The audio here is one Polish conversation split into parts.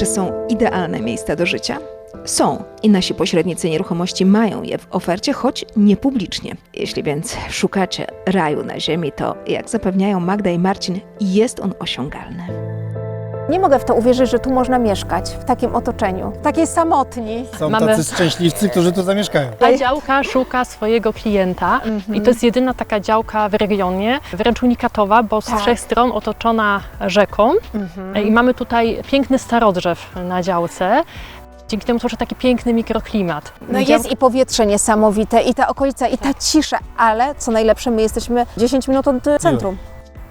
Czy są idealne miejsca do życia? Są i nasi pośrednicy nieruchomości mają je w ofercie, choć nie publicznie. Jeśli więc szukacie raju na ziemi, to jak zapewniają Magda i Marcin, jest on osiągalny. Nie mogę w to uwierzyć, że tu można mieszkać w takim otoczeniu. Takiej samotni. Są Mamy- tacy szczęśliwcy, którzy tu zamieszkają. Ta działka szuka swojego klienta i to jest jedyna taka działka w regionie, wręcz unikatowa, bo z Tak. trzech stron otoczona rzeką i mamy tutaj piękny starodrzew na działce. Dzięki temu tworzy taki piękny mikroklimat. No Dział- jest i powietrze niesamowite, i ta okolica, i ta cisza, ale co najlepsze, my jesteśmy 10 minut od centrum.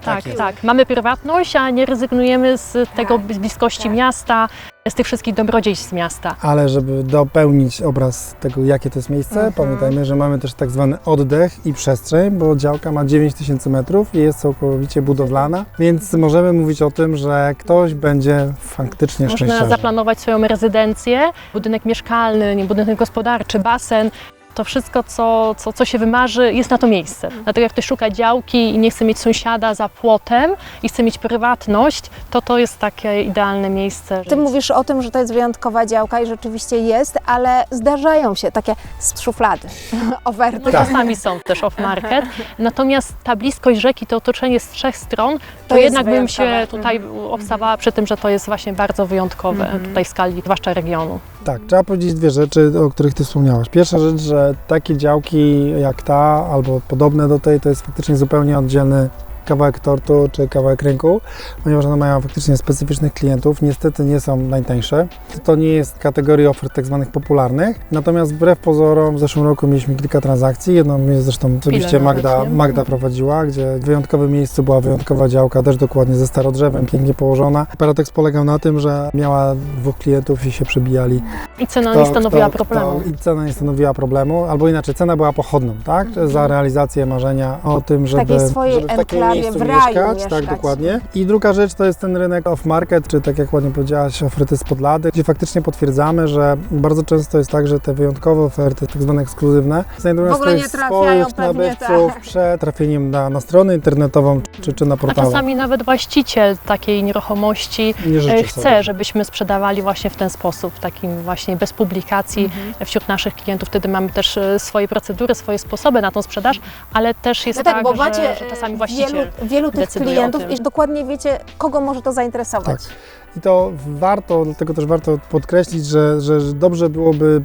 Tak, jest. tak. Mamy prywatność, a nie rezygnujemy z tego Tak, bliskości tak. miasta, z tych wszystkich dobrodziejstw miasta. Ale żeby dopełnić obraz tego, jakie to jest miejsce, Mhm. pamiętajmy, że mamy też tak zwany oddech i przestrzeń, bo działka ma 9000 metrów i jest całkowicie budowlana, więc możemy mówić o tym, że ktoś będzie faktycznie Można zaplanować swoją rezydencję, budynek mieszkalny, nie, budynek gospodarczy, basen. To wszystko, co, co, co się wymarzy, jest na to miejsce. Dlatego jak ktoś szuka działki i nie chce mieć sąsiada za płotem i chce mieć prywatność, to to jest takie idealne miejsce. Ty mówisz o tym, że to jest wyjątkowa działka i rzeczywiście jest, ale zdarzają się takie z szuflady oferty. No czasami są też off-market, natomiast ta bliskość rzeki, to otoczenie z trzech stron, to, To jednak bym się tutaj obstawała przy tym, że to jest właśnie bardzo wyjątkowe tutaj w skali, zwłaszcza regionu. Tak, trzeba powiedzieć dwie rzeczy, o których Ty wspomniałaś. Pierwsza rzecz, że takie działki jak ta, albo podobne do tej, to jest faktycznie zupełnie oddzielny kawałek tortu czy kawałek rynku, ponieważ one mają faktycznie specyficznych klientów. Niestety nie są najtańsze. To nie jest kategorii ofert tak zwanych popularnych. Natomiast wbrew pozorom w zeszłym roku mieliśmy kilka transakcji. Jedną mnie zresztą nawet, Magda? Magda prowadziła, gdzie w wyjątkowym miejscu była wyjątkowa działka, też dokładnie ze starodrzewem, pięknie położona. Paradoks polegał na tym, że miała dwóch klientów i się przebijali I cena kto- nie stanowiła kto- problemu. kto- I cena nie stanowiła problemu, albo inaczej, cena była pochodną, tak? Za realizację marzenia o tym, żeby, takiej swojej żeby w enklawie, miejscu w raju mieszkać. Tak, mieszkać. dokładnie. I druga rzecz to jest ten rynek off-market, czy tak jak ładnie powiedziałaś, oferty spod lady, gdzie faktycznie potwierdzamy, że bardzo często jest tak, że te wyjątkowe oferty, tak zwane ekskluzywne, znajdują swoich, swoich nabywców tak. przed trafieniem na, na stronę internetową, czy, czy na A portale. czasami nawet właściciel takiej nieruchomości Nie e, chce, sobie. żebyśmy sprzedawali właśnie w ten sposób, takim właśnie bez publikacji Mhm. wśród naszych klientów. Wtedy mamy też e, swoje procedury, swoje sposoby na tą sprzedaż, ale też jest No tak, tak, bo że, macie że czasami e, właściciel wielu, wielu tych klientów i dokładnie wiecie, kogo może to zainteresować. Tak. I to warto, dlatego też warto podkreślić, że, że że dobrze byłoby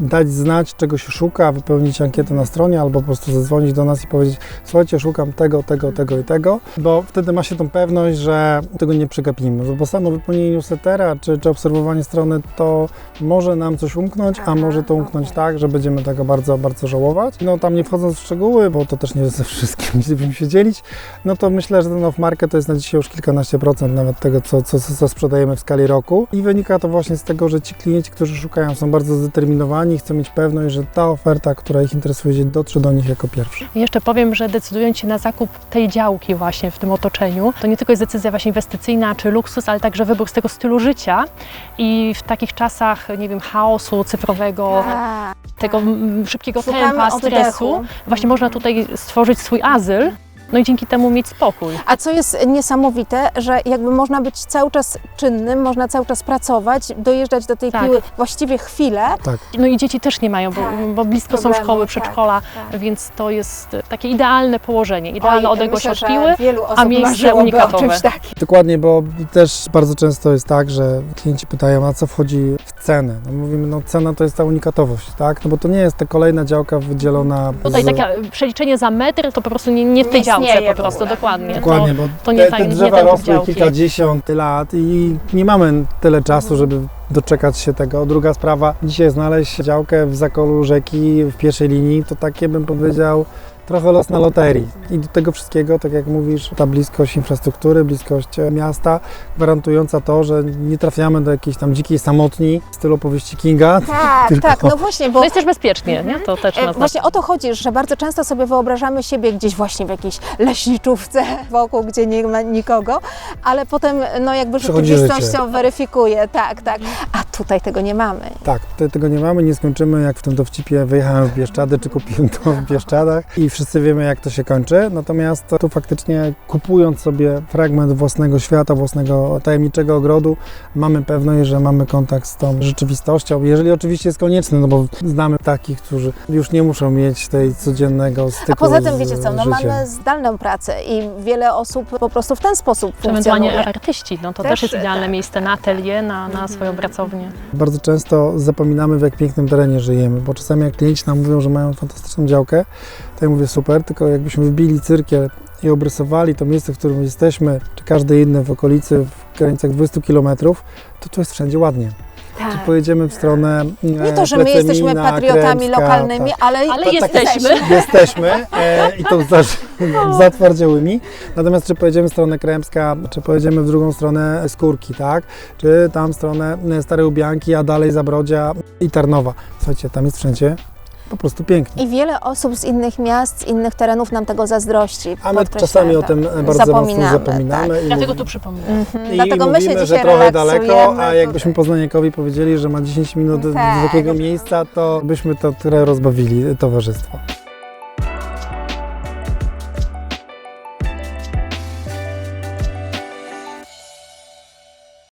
dać znać, czego się szuka, wypełnić ankietę na stronie albo po prostu zadzwonić do nas i powiedzieć słuchajcie, szukam tego, tego, tego i tego, bo wtedy ma się tą pewność, że tego nie przegapimy, bo samo wypełnienie newslettera czy, czy obserwowanie strony to może nam coś umknąć, a może to umknąć tak, że będziemy tego bardzo, bardzo żałować. No tam nie wchodząc w szczegóły, bo to też nie ze wszystkim chcielibyśmy się dzielić, no to myślę, że ten off-market to jest na dzisiaj już kilkanaście procent nawet tego, co, co, co sprzedajemy w skali roku. I wynika to właśnie z tego, że ci klienci, którzy szukają, są bardzo zdeterminowani i chcą mieć pewność, że ta oferta, która ich interesuje, dotrze do nich jako pierwsza. Jeszcze powiem, że decydując się na zakup tej działki właśnie w tym otoczeniu, to nie tylko jest decyzja właśnie inwestycyjna czy luksus, ale także wybór z tego stylu życia i w takich czasach, nie wiem, chaosu cyfrowego, Tak. tego szybkiego Szukamy tempa, stresu, oddechu. właśnie można tutaj stworzyć swój azyl, no i dzięki temu mieć spokój. A co jest niesamowite, że jakby można być cały czas czynnym, można cały czas pracować, dojeżdżać do tej Tak. piły właściwie chwilę. Tak. No i dzieci też nie mają, bo, Tak. bo blisko są Problemu, szkoły, tak, przedszkola, tak. więc to jest takie idealne położenie, idealna Oj, odległość myślę, od piły. wielu osób a miejsce unikatowe. Dokładnie, bo też bardzo często jest tak, że klienci pytają, a co wchodzi w cenę? No mówimy, no cena to jest ta unikatowość, tak? No bo to nie jest ta kolejna działka wydzielona Tutaj z... takie przeliczenie za metr to po prostu nie, nie w tej działce istnieje po prostu, dokładnie. Dokładnie, To, bo to nie te, te drzewa rosły kilkadziesiąt lat i nie mamy tyle czasu, żeby doczekać się tego. Druga sprawa, dzisiaj znaleźć działkę w zakolu rzeki w pierwszej linii, to takie bym powiedział trochę los na loterii. I do tego wszystkiego, tak jak mówisz, ta bliskość infrastruktury, bliskość e, miasta, gwarantująca to, że nie trafiamy do jakiejś tam dzikiej samotni w stylu powieści Kinga. Tak, Tylko- tak, no właśnie, bo No jest też bezpiecznie, nie? To też E, trzeba Właśnie o to chodzi, że bardzo często sobie wyobrażamy siebie gdzieś właśnie w jakiejś leśniczówce wokół, gdzie nie ma nikogo, ale potem no jakby to weryfikuje, tak, tak. A tutaj tego nie mamy. Tak, tutaj tego nie mamy, nie skończymy jak w tym dowcipie wyjechałem w Bieszczady, czy kupiłem to w Bieszczadach i wszystko wszyscy wiemy, jak to się kończy. Natomiast tu faktycznie kupując sobie fragment własnego świata, własnego tajemniczego ogrodu, mamy pewność, że mamy kontakt z tą rzeczywistością. Jeżeli oczywiście jest konieczny, no bo znamy takich, którzy już nie muszą mieć tej codziennego styku A poza tym, z wiecie co, no życiem. mamy zdalną pracę i wiele osób po prostu w ten sposób funkcjonuje. artyści, no to Też, też, jest idealne tak. miejsce na atelier, na, na swoją pracownię. Bardzo często zapominamy, w jak pięknym terenie żyjemy, bo czasami jak klienci nam mówią, że mają fantastyczną działkę, to ja mówię super, tylko jakbyśmy wbili cyrkiel i obrysowali to miejsce, w którym jesteśmy, czy każde inne w okolicy, w granicach 20 km, to tu jest wszędzie ładnie. Czy Tak. pojedziemy w stronę Nie to, że my jesteśmy patriotami Kremska, lokalnymi, ale, Ale to tak jesteśmy. Jesteśmy e, i to za, zatwardziałymi. Natomiast czy pojedziemy w stronę Kremska, czy pojedziemy w drugą stronę Skórki, tak? Czy tam w stronę Starej Ubianki, a dalej Zabrodzia i Tarnowa. Słuchajcie, tam jest wszędzie po prostu pięknie. I wiele osób z innych miast, z innych terenów nam tego zazdrości. A my czasami o to. tym bardzo mocno Zapominamy, zapominamy. i Dlatego mówimy- tu przypominam. Mhm. I Dlatego my mówimy, się że trochę daleko, a jakbyśmy poznaniakowi powiedzieli, że ma 10 minut do Tak. takiego miejsca, to byśmy to trochę rozbawili towarzystwo.